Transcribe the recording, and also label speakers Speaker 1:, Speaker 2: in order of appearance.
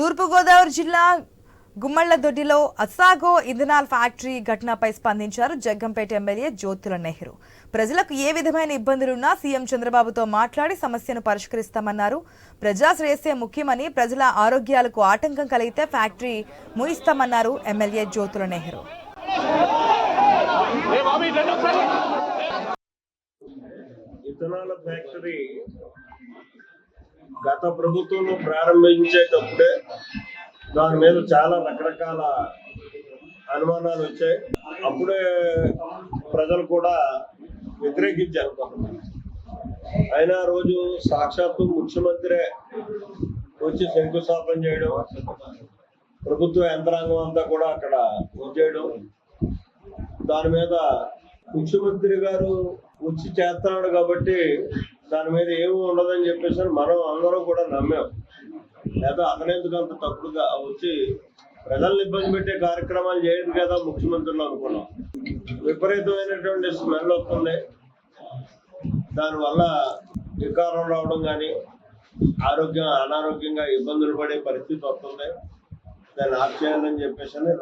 Speaker 1: తూర్పుగోదావరి జిల్లా గుమ్మళ్ళదొడ్డిలో అసాగో ఇంధనాల్ ఫ్యాక్టరీ ఘటనపై స్పందించారు జగ్గంపేట ఎమ్మెల్యే జ్యోతుల నెహ్రూ. ప్రజలకు ఏ విధమైన ఇబ్బందులున్నా సీఎం చంద్రబాబుతో మాట్లాడి సమస్యను పరిష్కరిస్తామన్నారు. ప్రజాశ్రేయస్సే ముఖ్యమని ప్రజల ఆరోగ్యాలకు ఆటంకం కలిగితే ఫ్యాక్టరీ ముయిస్తామన్నారు ఎమ్మెల్యే జ్యోతుల నెహ్రూ.
Speaker 2: ఇథనాల ఫ్యాక్టరీ గత ప్రభుత్వంలో ప్రారంభించేటప్పుడే దాని మీద చాలా రకరకాల అనుమానాలు వచ్చాయి. అప్పుడే ప్రజలు కూడా వ్యతిరేకించారు అయినా రోజు సాక్షాత్తు ముఖ్యమంత్రి వచ్చి శంకుస్థాపన చేయడం ప్రభుత్వ యంత్రాంగం అంతా కూడా అక్కడ వచ్చేయడం దాని మీద ముఖ్యమంత్రి గారు వచ్చి చేస్తున్నాడు కాబట్టి దాని మీద ఏమి ఉండదని చెప్పేసి మనం అందరం కూడా నమ్మాం. లేదా అతనెందుకు అంత తప్పుడుగా వచ్చి ప్రజల్ని ఇబ్బంది పెట్టే కార్యక్రమాలు చేయదు కదా ముఖ్యమంత్రులు అనుకున్నాం. విపరీతమైనటువంటి స్మెల్ వస్తుంది. దానివల్ల వికారం రావడం కానీ ఆరోగ్యం అనారోగ్యంగా ఇబ్బందులు పడే పరిస్థితి వస్తుంది. దాన్ని ఆప్ చేయాలని చెప్పేసి అని